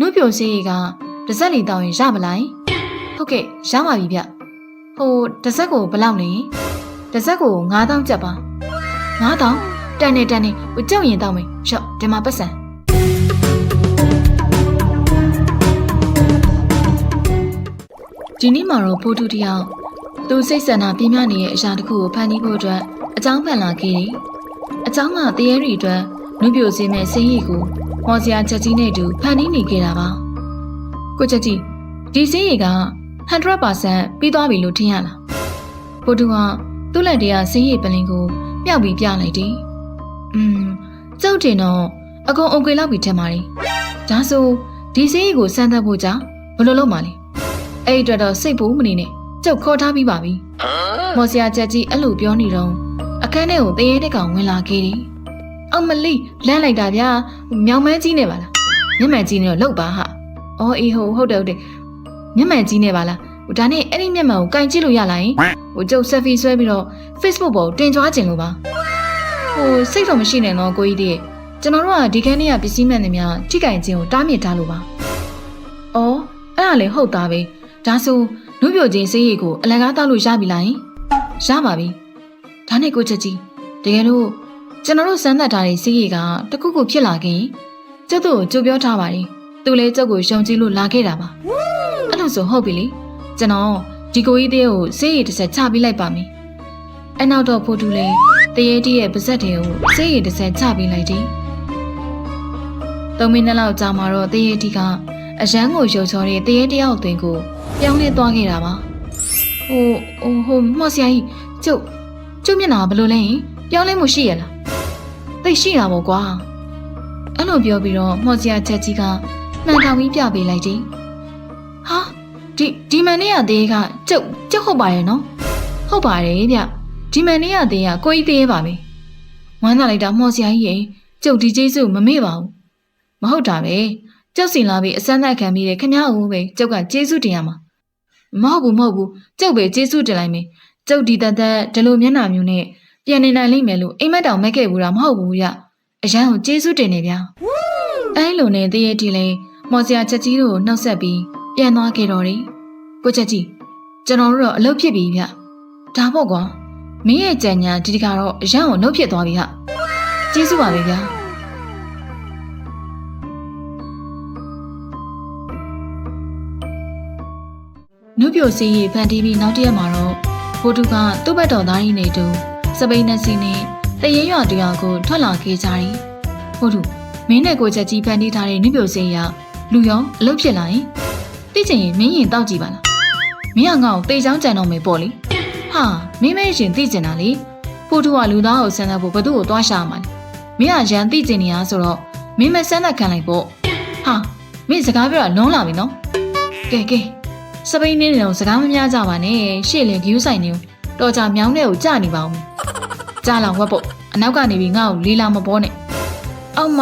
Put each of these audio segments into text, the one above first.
နှုတ်ပြိုစေးကတစ်စက်လီတောင်းရင်ရမလားဟုတ်ကဲ့ရပါပြီဗျဟိုတစ်စက်ကိုဘယ်လောက်လဲတစ်စက်ကို9000ကျပ်ပါ9000တန်နေတန်နေဟိုကြောက်ရင်တောင်းမယ်ရှော့ဒီမှာပတ်စံဒီနေ့မှာတော့ဖိုးတူတယောက်သူစိတ်ဆန္ဒပြင်းပြနေတဲ့အရာတစ်ခုကိုဖန်တီးဖို့အတွက်အကြောင်းပန်လာခဲ့တယ်အကြောင်းကတရေရီအတွက်နှုတ်ပြိုစေးမဲ့စင်းရီကို ဟောစရာချက်ကြီးနဲ့အတူဖန်တီးနေခဲ့တာပါကိုချက်ကြီးဒီစင်းရီက100%ပြီးသွားပြီလို့ထင်ရလားဖိုးတူကသူ့လက်တည်းကစင်းရီပလင်ကိုမြောက်ပြီးပြလိုက်တယ်อืมကျုပ်တင်တော့အကုန်အုံကွေလောက်ပြီးထင်ပါတယ်ဒါဆိုဒီစင်းရီကိုစမ်းသပ်ဖို့ကြောင့်ဘယ်လိုလုပ်မှာလဲအဲ့ဒီအတွက်တော့စိတ်ပူမနေနဲ့ကျုပ်ခေါ်ထားပြီးပါပြီမော်စရာချက်ကြီးအဲ့လိုပြောနေတော့အခန်းထဲကိုတရေတဲ့ကောင်ဝင်လာခဲ့တယ် အမလီလမ်းလိုက်တာဗျာမြောင်မဲကြီးနေပါလားမျက်မှန်ကြီးနေတော့လှုပ်ပါဟာအော်အေးဟုတ်ဟုတ်တယ်ဟုတ်တယ်မျက်မှန်ကြီးနေပါလားဟိုဒါနဲ့အဲ့ဒီမျက်မှန်ကိုကင်ကြည့်လို့ရလားယင်ဟိုကျုပ်ဆက်ဖီဆွဲပြီးတော့ Facebook ပေါ်တင်ကြွားခြင်းလို့ပါဟိုစိတ်တော့မရှိနဲ့နော်ကိုကြီးတည်းကျွန်တော်တို့ကဒီခန်းထဲကပစ္စည်းမှန်တွေများထိကင်ခြင်းကိုတားမြစ်ထားလို့ပါအော်အဲ့ဒါလေဟုတ်သားပဲဒါဆိုနှုတ်ပြချင်းစေးရီကိုအလကားတောက်လို့ရပြီလားယင်ရပါပြီဒါနဲ့ကိုချက်ကြီးတကယ်လို့ ကျွန်တော်တို့စမ်းသပ်ထားတဲ့စေးရီကတခုခုဖြစ်လာခင်ကျုပ်တို့ကိုကြိုပြောထားပါတယ်သူလည်းကျုပ်ကိုယုံကြည်လို့လာခဲ့တာပါအဲ့လိုဆိုဟုတ်ပြီလေကျွန်တော်ဒီကိုကြီးတဲ့ကိုစေးရီတစ်ဆက်ချပေးလိုက်ပါမယ်အနောက်တော့ဖိုးတူလဲတရေတီးရဲ့ပါဇက်တွေကိုစေးရီတစ်ဆက်ချပေးလိုက်တယ်သုံးမိနစ်လောက်ကြာမှတော့တရေတီးကအရန်ကိုရုပ်ချောတဲ့တရေတယောက်တွင်ကိုပြောင်းလဲသွားခဲ့တာပါဟိုဟိုဟိုမော်ဆရာကြီးကျုပ်ကျုပ်မျက်နှာဘယ်လိုလဲဟင်ပြောင်းလဲမှုရှိရလား သိရှိတာပေါ့ကွာအဲ့လိုပြောပြီးတော့မော်ဆရာချက်ကြီးကမှန်ထောင်ပြီးပြပေးလိုက်တယ်ဟာဒီဒီမန်နဲ့ရသေးကကျုပ်ကျုပ်ဟုတ်ပါရဲ့နော်ဟုတ်ပါတယ်ဗျဒီမန်နဲ့ရသေးကကိုကြီးသေးပါပဲဝမ်းသာလိုက်တာမော်ဆရာကြီးရေကျုပ်ဒီကျေးဇူးမမေ့ပါဘူးမဟုတ်တာပဲကျုပ်စီလာပြီးအစမ်းသက်ခံပြီးတဲ့ခင်ဗျားဦးပဲကျုပ်ကကျေးဇူးတင်ရမှာမဟုတ်ဘူးမဟုတ်ဘူးကျုပ်ပဲကျေးဇူးတင်လိုက်မယ်ကျုပ်ဒီတသက်ဒီလိုမျက်နှာမျိုးနဲ့ ပြန်နေနိုင်လိမ့်မယ်လို့အိမ်မက်တောင်မက်ခဲ့ဘူးတာမဟုတ်ဘူးရအရန်ကိုကျေးဇူးတင်နေဗျာအဲလိုနဲ့တည့်ရတီလဲမော်စရာချက်ကြီးတို့ကိုနှောက်ဆက်ပြီးပြန်သွားခဲ့တော့တယ်ကိုချက်ကြီးကျွန်တော်တို့တော့အလုပ်ဖြစ်ပြီဗျဒါပေါ့ကွာမင်းရဲ့ကြံညာဒီတကတော့အရန်ကိုနှုတ်ဖြစ်သွားပြီဟာကျေးဇူးပါပဲဗျာနုပြိုစီးရီဖန်တီးပြီးနောက်တစ်ရက်မှာတော့ဘိုတူကသူ့ဘက်တော်သားကြီးနေတူ စပိန်နဲ့စီနဲ့တရင်ရွာတူရွာကိုထွက်လာခဲ့ကြတယ်ဘိုတူမင်းနဲ့ကိုချက်ကြီးဖန်တီးထားတဲ့နုပြိုစီးရလူရောအလုပ်ဖြစ်လာရင်တိကျရင်မင်းရင်တောက်ကြည့်ပါလားမင်းကငါ့ကိုတေချောင်းကြံတော့မယ်ပေါ့လေဟာမင်းမဲရင်သိကျင်တာလေဘိုတူကလူသားကိုဆန်းသက်ဖို့ဘသူ့ကိုတွားရှာမှာလဲမင်းကရန်သိကျင်နေရဆိုတော့မင်းမဆန်းသက်ခံလိုက်ပေါ့ဟာမင်းစကားပြောတာလွန်းလာပြီနော်ကဲကဲစပိန်နေတယ်တော့စကားမများကြပါနဲ့ရှေ့လေဂယူးဆိုင်နေတော်ကြမြောင်းတဲ့ကိုကြာနေပါဦး ကြာလာဝက်ပုတ်အနောက်ကနေပြီးငါ့ကိုလေးလာမပေါ်နဲ့အောက်မ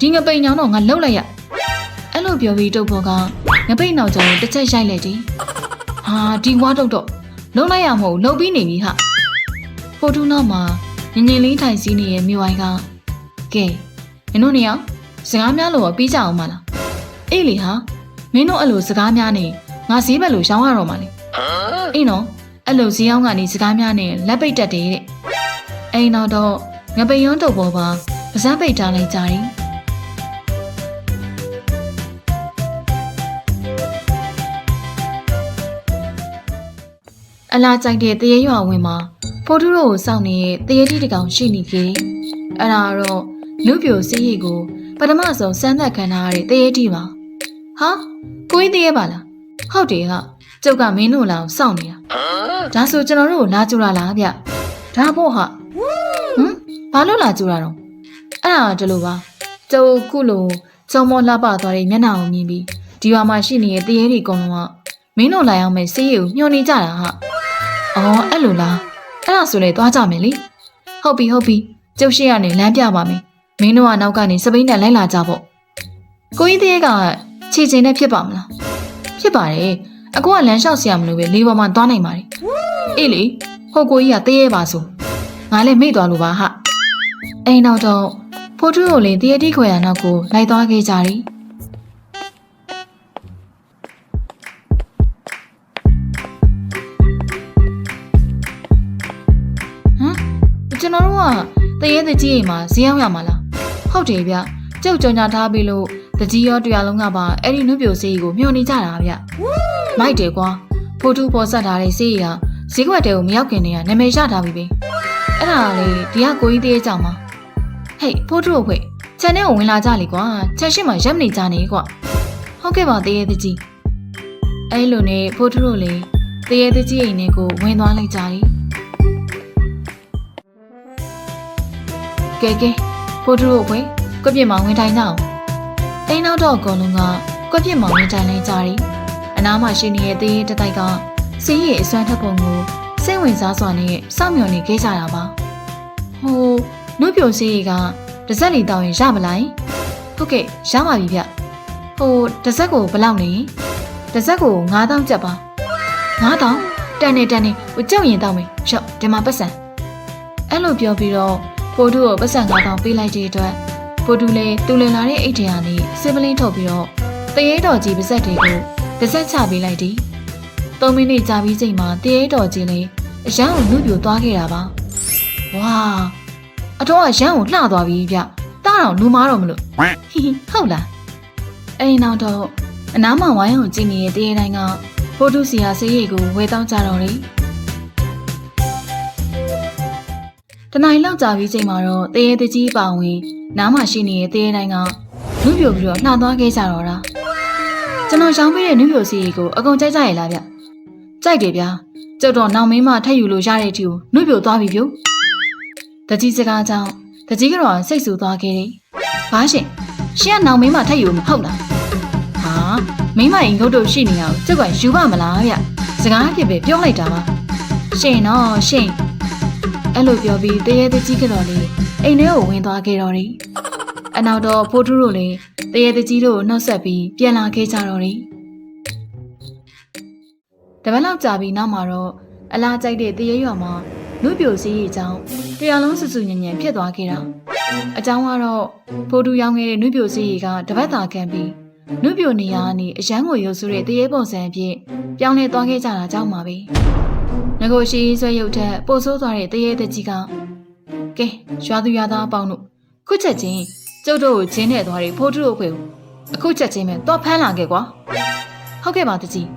ဒီငပိန်ညောင်းတော့ငါလှုပ်လိုက်ရအဲ့လိုပြောပြီးတုတ်ဖော်ကငပိန်နောက်ကျော်ကိုတစ်ချက်ရိုက်လိုက်တယ်ဟာဒီဝါတုတ်တော့လှုပ်လိုက်ရမဟုတ်လှုပ်ပြီးနေပြီဟာဖိုတူနောက်မှာငငင်လေးထိုင်စီးနေရဲ့မြို့ဝိုင်းကကဲမင်းတို့နေအောင်စကားများလို့ပြီးကြအောင်မလားအေးလေဟာမင်းတို့အဲ့လိုစကားများနေငါဈေးဘက်လိုရောင်းရတော့မှာလေအေးနော်အဲ့လိုဈေးရောက်ကနေစကားများနဲ့လက်ပိတ်တက်တယ်တဲ့ အိမ်နောက်တော့ငပိန်ရုံးတုပ်ပေါ်ပါပါဇက်ပိတ်ထားလိုက်ကြတယ်အလားကြိုက်တဲ့တရေရွာဝင်မှာဖိုတူတို့ကိုစောင့်နေတဲ့တရေတိတကောင်ရှိနေခဲ့အဲ့ဒါတော့လူပြိုစေးရီကိုပထမဆုံးစမ်းသပ်ခံထားရတဲ့တရေတိပါဟာကိုကြီးတရေပါလားဟုတ်တယ်ဟာကျုပ်ကမင်းတို့လာကိုစောင့်နေတာဒါဆိုကျွန်တော်တို့ကိုလာကြူလာလားဗျဒါပေါ့ဟာဟမ် ဘာလို့လာကြူလာတော့အဲ့ဒါတလို့ပါကျုပ်ခုလိုချုံမောလှပသွားတဲ့မျက်နှာကိုမြင်ပြီးဒီရွာမှာရှိနေတဲ့တရေတွေအကုန်လုံးကမင်းတို့လာရောက်မဲ့စေးရီကိုညှို့နေကြတာဟာအော်အဲ့လိုလားအဲ့ဒါဆိုလေသွားကြမယ်လေဟုတ်ပြီဟုတ်ပြီကျုပ်ရှိရနေလမ်းပြပါမယ်မင်းတို့ကနောက်ကနေစပိန်နဲ့လိုက်လာကြပေါ့ကိုကြီးတရေကခြေချင်းနဲ့ဖြစ်ပါမလားဖြစ်ပါတယ်အကူကလမ်းလျှောက်ဆရာမလို့ပဲလေးပေါ်မှာသွားနိုင်ပါတယ်အေးလေဟိုကိုကြီးကတရေပါဆိုငါလည်းမေ့သွားလို့ပါဟာ အိမ်နောက်တော့ဖိုးထွန်းကိုလေတရတိခွေရနောက်ကိုလိုက်သွားခဲ့ကြသည်ဟမ်ကျွန်တော်တို့ကတရေတကြီးအိမ်မှာဈေးရောက်ရမှာလားဟုတ်တယ်ဗျကြောက်ကြောင်ညာထားပြီးလို့တကြီးရောတရားလုံးကပါအဲ့ဒီနုပြိုဈေးကိုမျှော်နေကြတာဗျမိုက်တယ်ကွာဖိုးထွန်းပေါ်ဆက်ထားတဲ့ဈေးကဈေးကွက်တဲကိုမရောက်ခင်တည်းကနာမည်ရထားပြီပဲအဲ့ဒါလေဒီကကိုကြီးတရေကြောင်မှာ ဟေးဖိုတူကိုခွေခြံထဲကိုဝင်လာကြလေကွာခြံရှိမှရပ်မနေကြနေကွာဟုတ်ကဲ့ပါတရဲတကြီးအဲ့လိုနဲ့ဖိုတူတို့လေတရဲတကြီးအိမ်ထဲကိုဝင်သွားလိုက်ကြတယ်ကဲကဲဖိုတူတို့ခွေကွက်ပြစ်မှာဝင်ထိုင်ကြအောင်အိမ်နောက်တော့အကုန်လုံးကကွက်ပြစ်မှာဝင်ထိုင်လိုက်ကြတယ်အနားမှာရှိနေတဲ့တရဲတတိုက်ကစီးရီအစွမ်းထက်ပုံကိုစိတ်ဝင်စားစွာနဲ့စောင့်မျှော်နေခဲ့ကြတာပါဟို နုပြိုစီးရီကတစ်စက်လီတောင်းရင်ရမလားဟုတ်ကဲ့ရပါပြီဗျဟိုတစ်စက်ကိုဘယ်လောက်လဲတစ်စက်ကို9000ကျပ်ပါ9000တန်နေတန်နေဟိုကြောက်ရင်တောင်းမယ်ရှော့ဒီမှာပတ်စံအဲ့လိုပြောပြီးတော့ဖိုတူကိုပတ်စံ9000ပေးလိုက်တဲ့အတွက်ဖိုတူလည်းတူလည်လာတဲ့အိတ်ထရာနေစစ်ပလင်းထုတ်ပြီးတော့တရေတော်ကြီးပါဇက်တွေကိုတစ်စက်ချပေးလိုက်သည်၃မိနစ်ကြာပြီးချိန်မှာတရေတော်ကြီးလည်းအရန်ကိုနှုတ်ပြိုသွားခဲ့တာပါဝါ အတော့အရန်ကိုလှသွားပြီဗျတားတော့လူမားတော့မလို့ဟီဟီဟုတ်လားအဲ့ဒီနောက်တော့အနားမှာဝိုင်းအောင်ကြည့်နေတဲ့တရေတိုင်းကဖိုတူစီယာဆေးရည်ကိုဝယ်တောင်းကြတော့တယ်တနိုင်လောက်ကြာပြီးချိန်မှာတော့တရေတကြီးပါဝင်နားမှာရှိနေတဲ့တရေတိုင်းကနှုတ်ပြိုပြီးတော့လှသွားခဲ့ကြတော့တာကျွန်တော်ရောင်းပေးတဲ့နှုတ်ပြိုစီရည်ကိုအကုန်ကြိုက်ကြရဲ့လားဗျကြိုက်တယ်ဗျာကျုပ်တော့နောင်မင်းမထက်ယူလို့ရတဲ့အထိကိုနှုတ်ပြိုသွားပြီပြု တ်တကြီးစကားကြောင့်တကြီးကတော့စိတ်ဆူသွားခဲ့တယ်ဘာရှင်ရှင်ကနောင်မင်းမထက်ယူမဟုတ်လားဟာမိမအိမ်ကုတ်တို့ရှိနေအောင်ကျုပ်ကယူပါမလားဗျစကားအဖြစ်ပဲပြောလိုက်တာပါရှင်တော့ရှင်အဲ့လိုပြောပြီးတရေတကြီးကတော့လေအိမ်ထဲကိုဝင်သွားခဲ့တော့တယ်အနောက်တော့ဖိုးထူးတို့လည်းတရေတကြီးတို့ကိုနှုတ်ဆက်ပြီးပြန်လာခဲ့ကြတော့တယ်တပတ်လောက်ကြာပြီးနောက်မှာတော့အလားကြိုက်တဲ့တရေရွာမှာနှုတ်ပြိုစည်းရေးအကြောင်း တရားလုံးစုစုညံ့ညံ့ဖြစ်သွားခဲ့တာအကြောင်းကတော့ဖိုးထူးရောင်းခဲ့တဲ့နှုတ်ပြိုစည်းရေးကတပတ်သာခံပြီးနှုတ်ပြိုနေရာကနေအရန်ကိုရုပ်ဆူတဲ့တရေပုံစံအဖြစ်ပြောင်းလဲသွားခဲ့ကြတာကြောင့်ပါပဲငကိုရှိဆွဲရုပ်ထက်ပို့ဆိုးသွားတဲ့တရေတကြီးကကဲရွာသူရွာသားအပေါင်းတို့ခုချက်ချင်းကျုပ်တို့ကိုဂျင်းနဲ့သွားတဲ့ဖိုးထူးတို့ခွေကိုအခုချက်ချင်းပဲတော့ဖမ်းလာခဲ့ကွာဟုတ်ကဲ့ပါတကြီး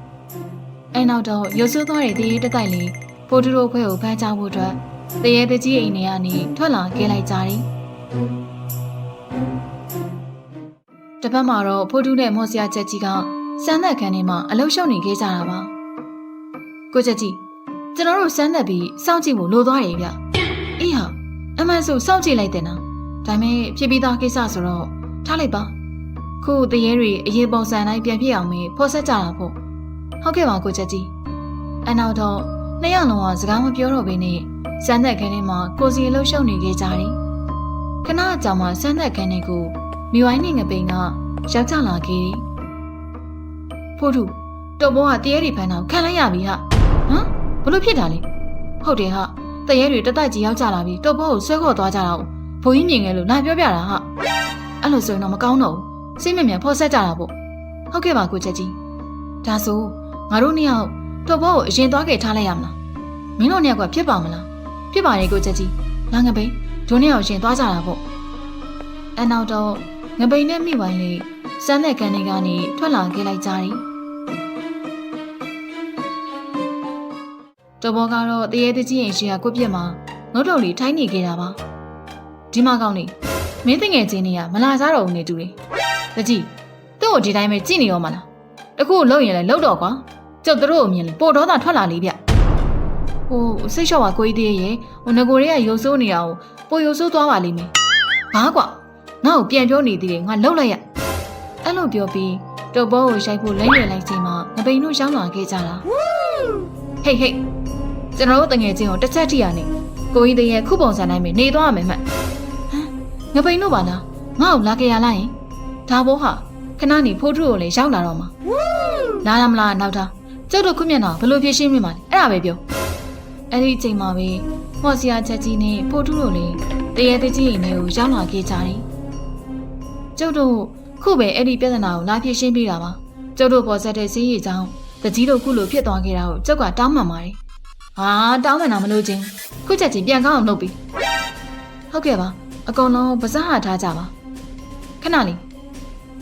အဲနောက်တော့ရုပ်ဆိုးသွားတဲ့တရေတတိုက်လေးဖိုးထူးတို့ခွေကိုဖမ်းချဖို့အတွက် တရေတကြီးအိမ်ထဲကနေထွက်လာခဲ့လိုက်ကြတယ်တပတ်မှာတော့ဖိုးထူးနဲ့မော်စရာချက်ကြီးကစမ်းသက်ခန်းထဲမှာအလုပ်ရှုပ်နေခဲ့ကြတာပါကိုချက်ကြီးကျွန်တော်တို့စမ်းသက်ပြီးစောင့်ကြည့်ဖို့လိုသွားတယ်ဗျအေးဟာအမှန်ဆိုစောင့်ကြည့်လိုက်တယ်နော်ဒါပေမဲ့ဖြစ်ပြီးသားကိစ္စဆိုတော့ထားလိုက်ပါခုတရေတွေအရေးပုံစံတိုင်းပြန်ဖြစ်အောင်မေးဖော်ဆက်ကြတာပေါ့ဟုတ်ကဲ့ပါကိုချက်ကြီးအနောက်တော့နှစ်ယောက်လုံးကစကားမပြောတော့ဘဲနဲ့ စမ်းသက်ခန်းထဲမှာကိုစီအလုပ်ရှုပ်နေခဲ့ကြတယ်ခဏအကြာမှစမ်းသက်ခန်းထဲကိုမိဝိုင်းနေငပိန်ကရောက်ကြလာခဲ့တယ်ဖိုးထုတော်ဘောကတရေတွေဖမ်းတော့ခံလိုက်ရပြီဟာဟမ်ဘလို့ဖြစ်တာလဲဟုတ်တယ်ဟာတရေတွေတတိုက်ကြီးရောက်ကြလာပြီတော်ဘောကိုဆွဲခေါ်သွားကြတာကိုဘိုးကြီးမြင်ခဲ့လို့လာပြောပြတာဟာအဲ့လိုဆိုရင်တော့မကောင်းတော့ဘူးစိတ်မမြန်ဖော်ဆက်ကြတာပေါ့ဟုတ်ကဲ့ပါကိုချက်ကြီးဒါဆိုငါတို့နှစ်ယောက်တော်ဘောကိုအရင်သွားခဲ့ထားလိုက်ရမလားမင်းတို့နှစ်ယောက်ကဖြစ်ပါမလား ဖြစ်ပါရဲ့ကိုချက်ကြီးလာငပိန်ဒုနှစ်ယောက်ရှင်သွားကြတာပေါ့အနောက်တော့ငပိန်နဲ့မိဝိုင်းလေးစမ်းတဲ့ကန်တွေကနေထွက်လာခဲ့လိုက်ကြတယ်တော်ဘောကတော့တရေတကြီးရင်ရှင်ကကိုပြက်မှာငုတ်တုံလေးထိုင်းနေခဲ့တာပါဒီမှာကောင်းနေမင်းတငယ်ချင်းတွေကမလာကြတော့ဘူးနေတူတယ်တကြီးသူ့ကိုဒီတိုင်းပဲကြည့်နေရောမလားတခုလုံရင်လည်းလုံတော့ကွာကျုပ်တို့အမြင်လေပို့တော့တာထွက်လာလေဗျ ဟိုစိတ်လျှော့ပါကိုကြီးသေးရဲ့ဟိုငကိုတွေကရုပ်ဆိုးနေအောင်ပိုရုပ်ဆိုးသွားပါလိမ့်မယ်ဘာကွာငါ့ကိုပြန်ပြောနေသေးတယ်ငါလှုပ်လိုက်ရအဲ့လိုပြောပြီးတုပ်ဘောကိုရိုက်ဖို့လဲရွယ်လိုက်ချိန်မှာငပိန်တို့ရောက်လာခဲ့ကြတာဟေးဟေးကျွန်တော်တို့တငယ်ချင်းကိုတစ်ချက်ထိရနေကိုကြီးတည်းရဲ့ခုပုံစံတိုင်းပဲနေသွားရမယ်မှတ်ဟမ်ငပိန်တို့ပါလားငါ့ကိုလာကြရလိုက်ရင်ဒါဘောဟာခဏနေဖိုးထုကိုလည်းရောက်လာတော့မှာလာရမလားနောက်သားကျုပ်တို့ခုမျက်နှာဘလို့ဖြစ်ရှင်းမိမှာလဲအဲ့ဒါပဲပြော အဲ့ဒီအချိန်မှာပဲမော်စီယာချက်ကြီးနဲ့ဖိုးထုတို့လည်းတရေတကြီးအိမ်ထဲကိုရောက်လာခဲ့ကြတယ်ကျုပ်တို့ခုပဲအဲ့ဒီပြဿနာကိုလာဖြစ်ရှင်းပြတာပါကျုပ်တို့ပေါ်ဆက်တဲ့ဈေးရီကြောင်းတကြီးတို့ခုလိုဖြစ်သွားခဲ့တာကိုကျုပ်ကတောင်းပန်ပါတယ်ဟာတောင်းပန်တာမလို့ချင်းခုချက်ချင်းပြန်ကောင်းအောင်လုပ်ပြီဟဟုတ်ကဲ့ပါအကုန်လုံးပါစားဟာထားကြပါခဏလေး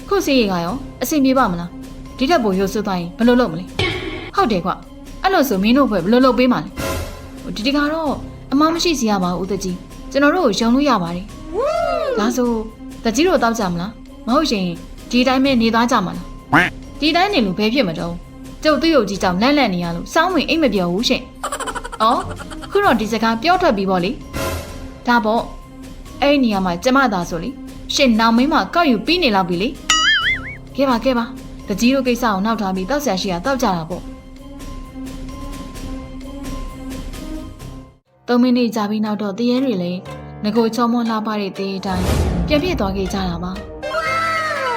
ခုစီးရီကရောအဆင်ပြေပါမလားဒီတက်ပိုရိုးဆွသွားရင်ဘယ်လိုလုပ်မလဲဟုတ်တယ်ကွအဲ့လိုဆိုမင်းတို့ဘယ်ဘယ်လိုလုပ်ပေးမှာလဲဟို ဒီတကတော့အမမရှိစီရပါဘူးဦးသက်ကြီးကျွန်တော်တို့ကိုယုံလို့ရပါတယ်ဒါဆိုသက်ကြီးတို့တောက်ကြမလားမဟုတ်ရင်ဒီတိုင်းပဲနေသွားကြမှာလားဒီတိုင်းနေလို့ဘယ်ဖြစ်မတော့ကျုပ်သူ့ရုပ်ကြီးကြောင့်လန့်လန့်နေရလို့စောင်းဝင်အိတ်မပြောဘူးရှင်အော်ခုတော့ဒီစကားပြောထွက်ပြီးပေါ့လေဒါပေါ့အဲ့ဒီနေရာမှာကျမသာဆိုလေရှင်နောင်မင်းမကောက်ယူပြီးနေလောက်ပြီလေကဲပါကဲပါတကြီးတို့ကိစ္စကိုနောက်ထားပြီးတောက်ဆရာရှိတာတောက်ကြတာပေါ့ သုံးမိနစ်ကြာပြီးနောက်တော့တရေတွေလည်းငကိုချောမွန်လှပတဲ့တရေတိုင်းပြန်ပြည့်သွားခဲ့ကြတာပါ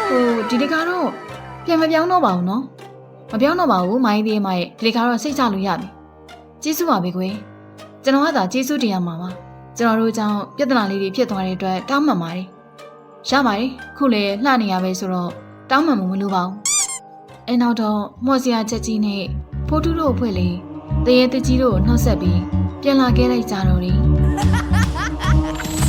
ဟိုဒီတကားတော့ပြန်မပြောင်းတော့ပါဘူးနော်မပြောင်းတော့ပါဘူးမိုင်းသေးမရဲ့ဒီတကားတော့စိတ်ချလို့ရပြီကျေးဇူးပါပဲကွယ်ကျွန်တော်ကသာကျေးဇူးတင်ရမှာပါကျွန်တော်တို့ကြောင့်ပြဿနာလေးတွေဖြစ်သွားတဲ့အတွက်တောင်းပန်ပါတယ်ရပါတယ်ခုလေလှနေရပဲဆိုတော့တောင်းပန်မှုမလိုပါဘူးအဲနောက်တော့မော်စရာချက်ကြီးနဲ့ဖိုးတူးတို့အဖွဲ့လေးတရေတကြီးတို့ကိုနှောက်ဆက်ပြီး ပြန်လာခဲ့လိုက်ကြတော့တယ်